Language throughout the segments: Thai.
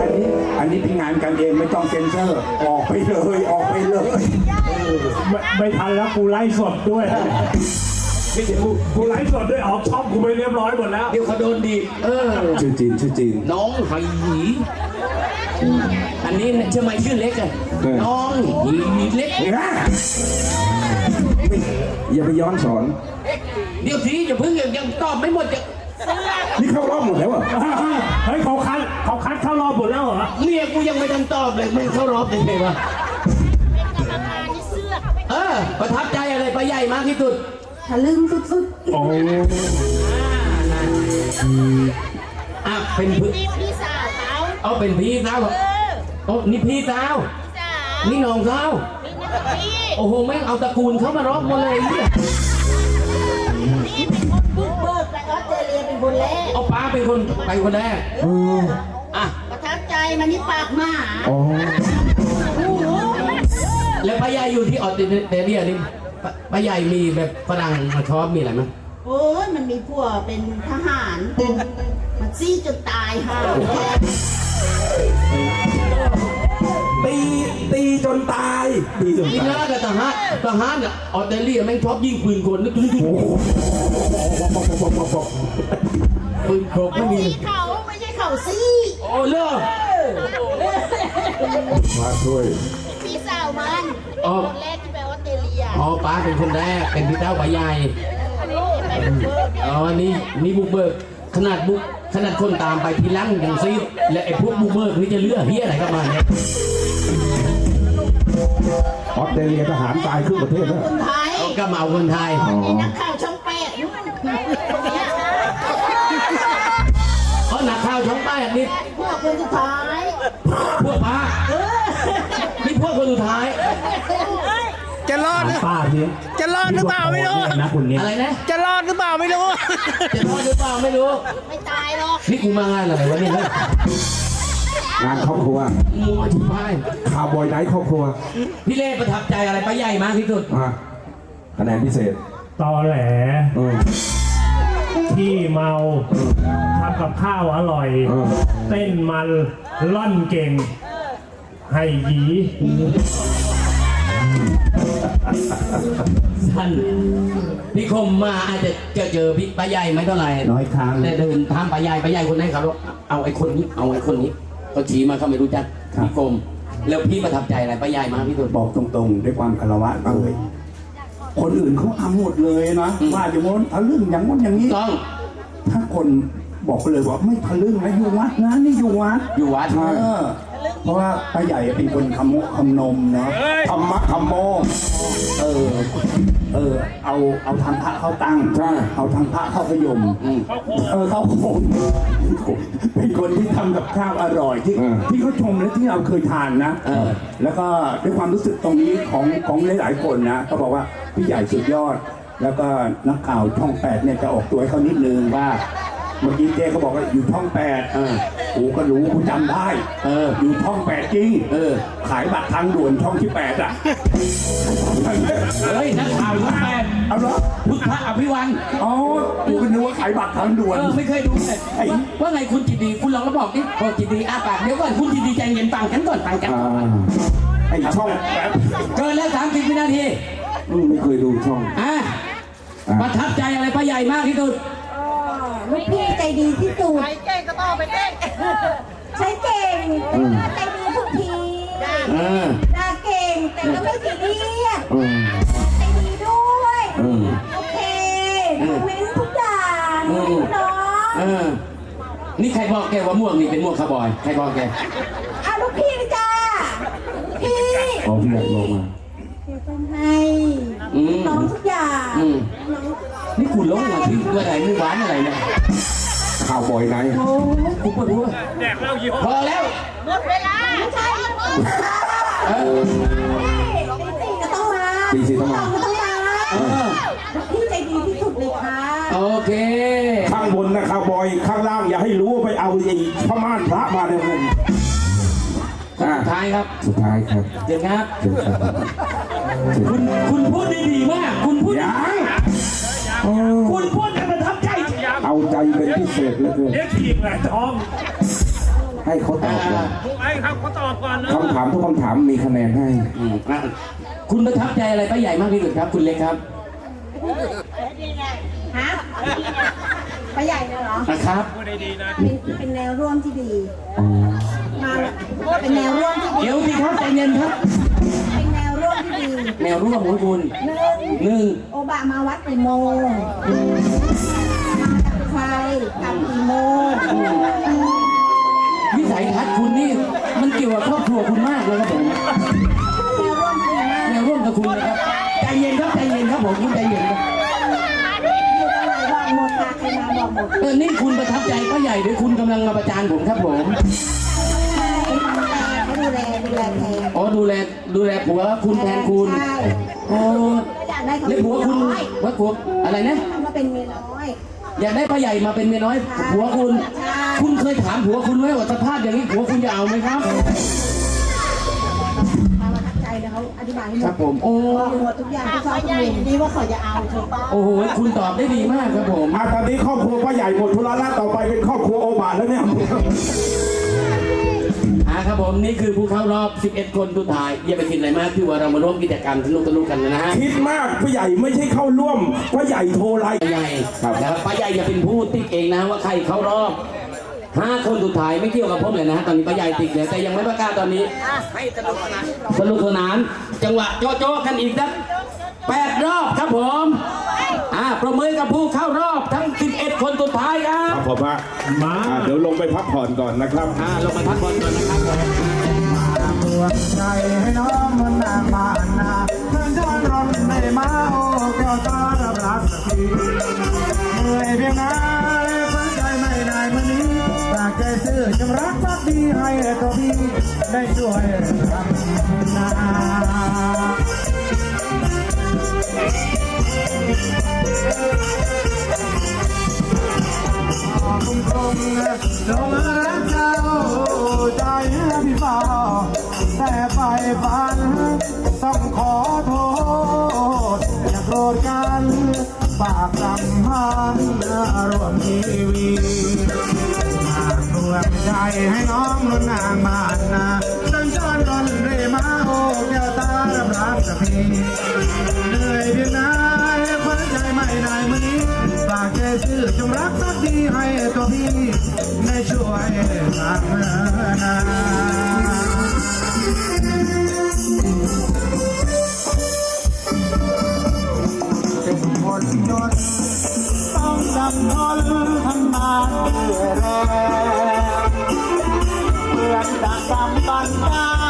อันนี้อันนี้เป็นงานกันเองไม่ต้องเซ็นเซอร์ ออกไปเลยออกไปเลยไม่ไม่ทันแล้วกูไลฟ์สดด้วยนี่เดี๋ยวกูกูไลฟ์สดด้วยออกช่องกูไปเรียบร้อยหมดแล้ว เดี๋ยวเขาโดนดีบเออ ชื่อจีนชื่อจีน น้องไหหยีอันนี้ใช่ไหมชื่อเล็กอะเออ น้องหยีเล็กนี่นะอย่าไปย้อนสอน เดี๋ยวทีอย่าเพิ่งยังยังตอบไม่หมดจะนี่เข้ารอบหมดแล้วเหรอเฮ้ยเขาคัด เขาคัดเข้ารอบหมดแล้วเหรอเมียกูยังไม่ทันตอบเลยไม่เข้ารอบยังไงวะเออประทับใจอะไรปลาใหญ่มากที่สุดทะลึ่งสุดโอ้อะเป็นพี่นี่พี่สาวเขาเอาเป็นพี่สาวเออโอ้นี่พี่สาวพี่สาวนี่น้องสาวนี่นะพี่โอ้โหแม่งเอาตระกูลเขามารอบหมดเลยเนี่ยนี่เป็นคนบุกเบิกไปออสเตรเลียเป็นคนแรกเอาป้าเป็นคนไปคนแรกอะประทับใจ มันนี่ปากหมาอ๋อโอ้โหแล้วป้าใหญ่อยู่ที่ออสเตรเลียนี่ป้าป้าใหญ่มีแบบฝรั่งมาชอบมีอะไรไหมโอ้ยมันมีพวกเป็นทหารมันซี่จนตายห่าตีตีจนตายตีจนนี่ตายนะแต่ทหารทหารอะออสเตรเลียแม่งชอบยิงปืนคนนึกถึงปืนครบไม่มีซี่เขาไม่ใช่เขาซี่โอ้เลิก มาช่วย พี่สาวมันเป็นคนแรกที่ไปออสเตรเลียอ๋อป้าเป็นคนแรกเป็นพี่เต้าป้าใหญ่อันนี้ไปบุกเบิกอ๋อนี่นี่บุกเบิกขนาดบุกขนาดคนตามไปทีหลังอย่างซีดและไอ้พวกบุกเบิกนี่จะเลือกเฮียอะไรกันมาเนี่ยออสเตรเลียทหารตายครึ่งประเทศแล้วคนไทยเอาก็มาเอาคนไทยอ๋อนี่นักข่าวช่องแปดนู่นคนเนี้ยเพราะหนักข่าวช่องใต้อันนี้พวกคนสุดท้ายพวกป้านี่ พวกคนสุดท้าย จะรอดหรือป้าทีจะรอดหรือเปล่าไม่รู้ นะคุณเนี่ยอะไรนะ จะรอดหรือเปล่าไม่รู้ จะรอดหรือเปล่าไม่รู้ ไม่ตายหรอก นี่กูมางานอะไรวะเนี่ยเฮ้ยงานครอบครัวมัวชิบหายคาร์บอยไนท์ครอบครัวพี่เล่ประทับใจอะไรป้าใหญ่มากที่สุด อะคะแนนพิเศษตอแหลเออที่เมาทำกับข้าวอร่อย เออเต้นมันล่อนเก่ง ให้หยีท่านพี่คมมาอาจจะจะเจอพี่ป้าใหญ่ไม่เท่าไหร่น้อยครั้งแต่เดินทางป้าใหญ่ป้าใหญ่คนไหนครับเอาไอ้คนนี้เอาไอ้คนนี้เขาชี้มาเขาไม่รู้จักครับพี่คมแล้วพี่ประทับใจอะไรป้าใหญ่มากที่สุดบอกตรงๆ ด้วยความคารวะเลยคนอื่นเขาทำหมดเลยนะอืมว่าอย่างง้นทะลึ่งอย่างง้นอย่างนี้ต้องถ้าคนบอกไปเลยว่าไม่ทะลึ่งนะอยู่วัดนะนี่อยู่วัดอยู่วัดเออ เพราะว่าป้าใหญ่เป็นคนคำโมคำนมเนาะธรรมะคำโม เออ เออ เอาเอาทางพระเข้าตั้งใช่เอาทางพระเข้าพยมอืมเออเขาคงเป็นคนที่ทำกับข้าวอร่อยที่เออ ที่เขาชมและที่เราเคยทานนะเออแล้วก็ด้วยความรู้สึกตรงนี้ของของหลายๆคนนะก็บอกว่าพี่ใหญ่สุดยอด แล้วก็นักข่าวช่องแปดเนี่ยจะออกตัวให้เขานิดนึงว่า เมื่อกี้เจ๊เขาบอกว่าอยู่ช่องแปดเออกูก็รู้กูจำได้ เออ อยู่ช่องแปดจริง เออ ขายบัตรทางด่วนช่องที่แปดอะ เฮ้ยนักข่าวช่องแปดเอาเหรอพุทธอภิวันอ๋อกูก็นึกว่าขายบัตรทางด่วนเออไม่เคยดูเลยไอ้ว่าไงคุณจิตดีคุณลองมาบอกดิบอกจิตดีอาปากเดี๋ยวก่อนคุณจิตดีใจเย็นฟังกันก่อนฟังกันอ่าไอ้ช่องแปดเกินแล้วสามสิบวินาที อืมไม่เคยดูช่องอะอะ ประทับใจอะไรป้าใหญ่มากที่สุดๆ ลูกพี่ใจดีที่สุดใครเก่งก็ต้องไปเต้นใช้เก่งใจดีทุกทีเออด่าเก่งแต่ก็ไม่ซีเรียสอืมใจดีด้วย อืมโอเคคอมเมนต์ทุกอย่างอืมน้องเออนี่ใครบอกแกว่าม่วงนี่เป็นม่วงคาร์บอย ใครบอกแกอะลูกพี่จ้าพี่ อ๋อพี่ใหญ่ลงมา เดี๋ยวต้องให้อืมน้องทุกอย่าง อืม น้องนี่คุณลงมาที่ตัวไหนไม่หวานอะไรเนี่ยข่าวบอยไนท์โอ้กูปวดหัวพอแล้วหมดเวลาไม่ใช่เออตีสี่ก็ต้องมาตีสี่ต้องมาก็ต้องมาเออลูกพี่ใจดีที่สุดเลยค่ะโอเค ข้างบนนะข่าวบอยข้างล่างอย่าให้รู้ว่าไปเอาไอ้พม่านพระมาเนี่ยมึงอะสุดท้ายครับ สุดท้ายครับเดี๋ยวครับเชิญครับคุณคุณพูดได้ดีมาก คุณพูดได้ประทับใจเอาใจเป็นพิเศษเหลือเกินเดี๋ยวทีมไงท้องอให้เขาตอบก่อนไอ้ครับเขาตอบก่อนนะคำถามทุกคำถามมีคะแนนให้อืมอะคุณประทับใจอะไรป้าใหญ่มากที่สุดครับ คุณเล็กครับฮะป้าใหญ่เนี่ยเหรอนะครับเป็นเป็นแนวร่วมที่ดี มาแล้วเป็นแนวร่วมที่ดี เดี๋ยวสิครับใจเย็นครับ เป็นแนวร่วมที่ดีแนวร่วมของคุณหนึ่งหนึ่งโอบะมาวัดกี่โมงมาจากใครกลับกี่โมงวิสัยทัศน์คุณนี่ มันเกี่ยวกับครอบครัวคุณมากเลยครับผมแนวร่วมที่ดีมากแนวร่วมกับคุณนะครับใจเย็นครับใจเย็นครับผมคุณใจเย็นครับอยู่ตรงไหนบอกหมดค่ะใครมาบอกหมดเออนี่คุณประทับใจป้าใหญ่หรือคุณกำลังมาประจานผมครับผมเขา ดูแลดูแลแทนอ๋อดูแลดูแลผัวคุณแทนคุณใช่โอ้อยากได้เขาแล้เป็วนผัวเมียคุณน้อยว่าผัวอะไรนะ มาเป็นเมียน้อย อยากได้ป้าใหญ่มาเป็นเมียน้อยใช่ผัวคุณ ใช่ คุณเคยถามผัวคุณไหมว่าสภาพอย่างนี้ผัวคุณจะเอาไหมครับ มาประทับใจเลยเขาอธิบายให้หมครัดบผม โอ้หมดทุกอย่างทุกซอกทุกมุมดีว่าเขาจะเอาถูกต้องโอ้โหคุณตอบได้ดีมากครับผมอะตอนนี้ครอบครัวป้าใหญ่หมดธุระแล้วต่อไปเป็นครอบครัวโอบาแล้วเนี่ย อ่าครับผมนี่คือผู้เข้ารอบ 11 คนสุดท้าย อย่าไปคิดอะไรมากที่ว่าเรามาร่วมกิจกรรมสนุกสนุกๆกันนะฮะคิดมากผู้ใหญ่ไม่ใช่เข้าร่วมผู้ใหญ่โทรไลน์ป้าใหญ่นะครับป้าใหญ่อย่าเป็นผู้ติดเองนะว่าใครเข้ารอบห้าคนสุดท้ายไม่เกี่ยวกับผมเลยนะฮะตอนนี้ป้าใหญ่ติดเลยแต่ยังไม่ประกาศตอนนี้ให้สนุกสนานสนุกสนาน จังหวะโจ๊ะโจ๊ะกันอีกสัก แปดรอบครับผม อ่าประเมินกับผู้เข้ารอบทั้ง 11 คนสุดท้ายครัครับบผมฮะมาอะเดี๋ยวลงไปพักผ่อนก่อนนะครับ อ่าลงมาพักผ่อนก่อนนะครับผมดวงใจให้น้องมันนางมานาเพื่อนจอนรอนไม่มาโอ้แก้วตารับรักสักทีเหนื่อยเพียงไหนฝันใจไม่ได้มันนี้ปากใจซื่อจงรักพักดีให้ตัวพี่ได้ช่วยทำนาคงคง ลงรักเจ้าใจพี่ฟ้าแต่ไปฝันต้องขอโทษอย่าโกรธกันฝากรำพันร่วมทีวีฝากดวงใจให้น้องนุ่นนางมานนาตั้งจอนรอนเรมาโอ้แก้วตา รักสักทีเหนื่อยเพียงไหนควันใจไม่ได้มือนี้ฝากใจซื่อจงรักสักดีให้ตัวพี่ได้ช่วยทำนาเป็นคนจนต้องจำทนทำมาเพื่อแรงเพื่อนดังกำบันดา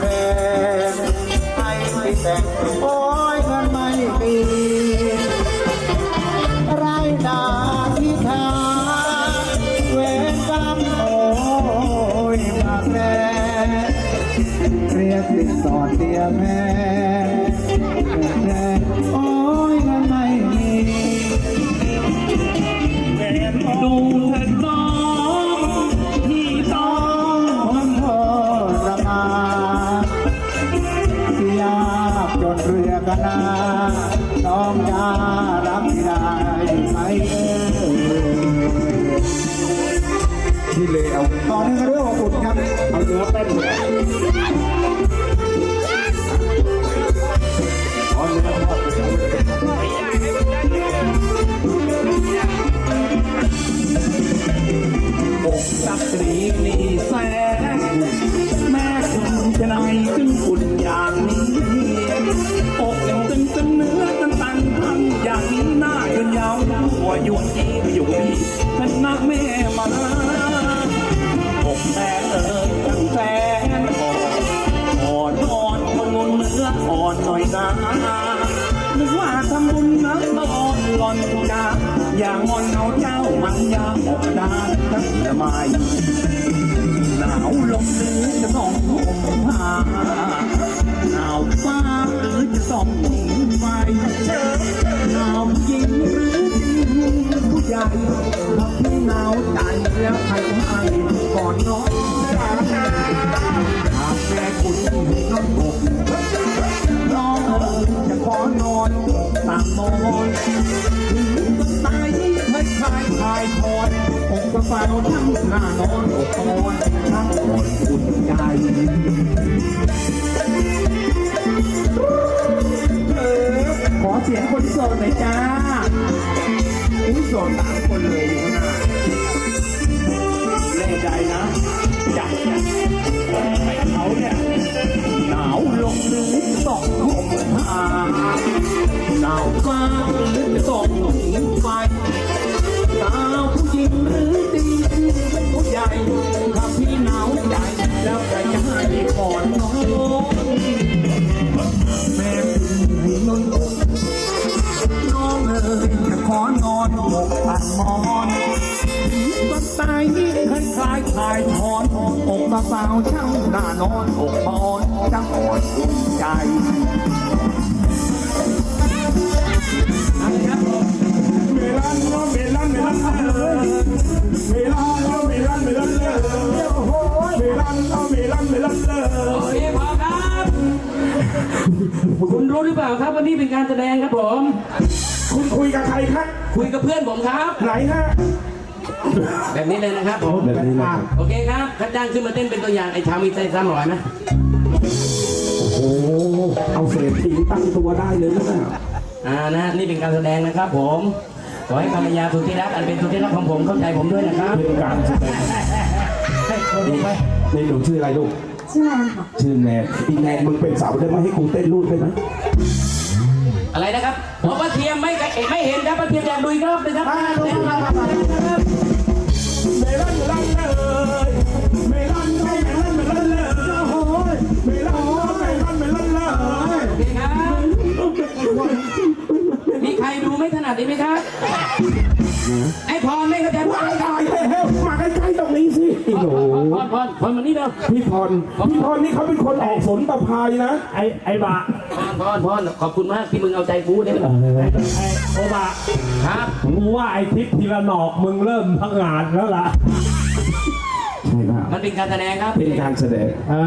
แม่ให้ไปแต่งโอ้ยมันไม่มีไรดาที่ทาเวรกรรมโอ้ยมาแม่เรียกติดต่อเตียแม่ นาน้องจารับได้ไหมที่เลวต่อเนื่องเรื่องของบุญครับ เอาเนื้อเป็นเนื้อทอสักรีมีแสงแม่คุณจะไหนถึงปุ่นอย่างนี้ อกเอวตึงตึงเนื้อตันตันทันอย่างนี้หน้าจนยาวหัวยุ่งอีไปอยู่กับพี่เนหดแม่มาอกแต่ตั้งแต่ก่อนอ่อนอ่อนคนงนเนื้ออ่อนหน่อยนะนึกว่าทำบุญนักมอ่อนหลอนกาอย่างอ่อนเอาเจ้ามันยาหมดดาทั้งละไม้หนาวลมเนื้อจะต้องห่มผ้า หนาวฟ้าหรือจะต้องหนีไฟหนาวยิงหรือจริงผู้ใหญ่ถ้าพี่หนาวใจแล้วใครให้ก่อนนอนหากแม่คุณนอนอกน้องเอ๋ยจะขอนอนตักนอนถึงต้นตายที่เคยคลายคลายคอนอกกระเป๋าทั้งหน้านอนอกนอนทั้งหมดอุ่นใจ ขอเสียงคนโสดหน่อยจ้าอุ้ยโสดสามคนเลยอยู่ข้างหน้าแน่ใจนะจับเนี่ยไปเขาเนี่ยหนาวลงหรือต้องห่มผ้าหนาวฟ้าหรือต้องหนีไฟสาวผู้หญิงหรือตีผู้ใหญ่ถ้าพี่หนาวใจแล้วใครจะให้ก่อนน้อง อกปันมอนต้นตายนี่คล้ายคลายคลายถอนอกกระเป๋าช่างหน้านอนอกมอนจังอ่อนอุ่นใจ รู้หรือเปล่าครับว่านี่เป็นการแสดงครับผม คุณคุยกับใครครับ คุยกับเพื่อนผมครับ ไหนฮะแบบนี้เลยนะครับผม แบบนี้นะโอเคครับข้าจ้างขึ้นมาเต้นเป็นตัวอย่างไอ้ชาวมีใจซ้ำร้อยไหมโอ้เอาเศษทิ้งตั้งตัวได้เลยนะอ่านะนี่เป็นการแสดงนะครับผมขอให้ภรรยาสุดที่รักอันเป็นสุดที่รักของผมเข้าใจผมด้วยนะครับเป็นการแสดงนี่นี่หนูชื่ออะไรลูก ชื่อแนนค่ะชื่อแนนอีแนนมึงเป็นสาวได้ไหมให้กูเต้นรูดได้ไหมอะไรนะครับผมป้าเทียมไม่ไม่เห็นครับป้าเทียมอยากดูอีกรอบนะครับ รพรมานี่เร็วพี่พรพี่พรนี่เขาเป็นคนออกฝนตะพายนะ ไอ้ไอ้บะพรพรขอบคุณมากที่มึงเอาใจกูได้ไหมไอ้โอบะครับกูว่าไอ้ทิพย์ทีละหนอกมึงเริ่มพังงานแล้วล่ะใช่ป่ะมันเป็นการแสดงครับ เป็นการแสดง อ่า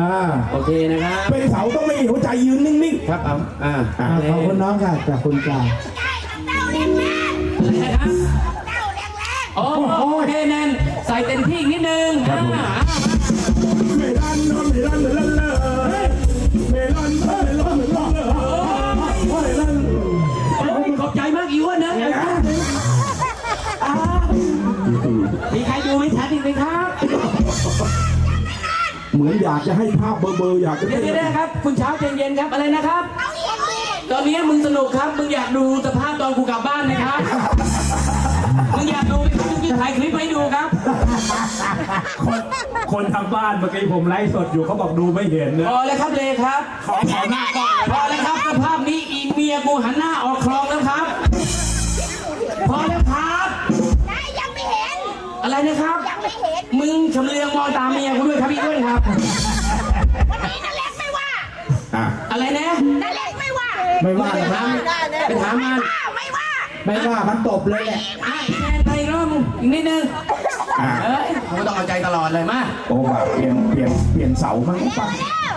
โอเคนะครับ เป็นเสาต้องไม่มีหัวใจยืนนิ่งครับเอาอ่าๆขอบคุณน้องค่ะจากคุณจ้าอะไรนะครับโอ้โอเคแนนใส่เต็มที่อีกนิดนึงอ่า ขอบใจมากอีอ้วนนะอ่ามีใครดูไม่ชัดอีกไหมครับ เหมือนอยากจะให้ภาพเบอร์ๆอยากจะเดี๋ยวๆนะครับ คุณเช้าใจเย็นครับอะไรนะครับ ตอนนี้มึงสนุกครับ มึงอยากดูสภาพตอนกูกลับบ้านไหมครับ มึงอยากดูไหมครับมึงจะถ่ายคลิปให้ดูครับ คนคนทางบ้านเมื่อกี้ผมไลฟ์สดอยู่เขาบอกดูไม่เห็นพนะอแล้วครับเลยครับขอขอหน้าก่อนพอแล้วครับสภาพนี้อีเมียกูหันหน้าออกคลองแล้วครับ พอแล้วครับ ได้ยังไม่เห็น อะไรนะครับ ยังไม่เห็น มึงชำเลืองมองตามเมียกูด้วยครับพี่ด้วยครับ วันนี้นั่นเล็กไม่ว่าอะอะไรนะนั่นเล็กไม่ว่าไม่ว่าไปถามไปถามมันอ้าวไม่ว่า ไม่ว่ามันตบเลยแหละ อะอีแนนไปอีกรอบอีกนิดนึงอะ เอ้ยกูต้องเอาใจตลอดเลยมา โอ้แบบเปลี่ยนเปลี่ยนเปลี่ยนเสาบ้างป่ะแล้ว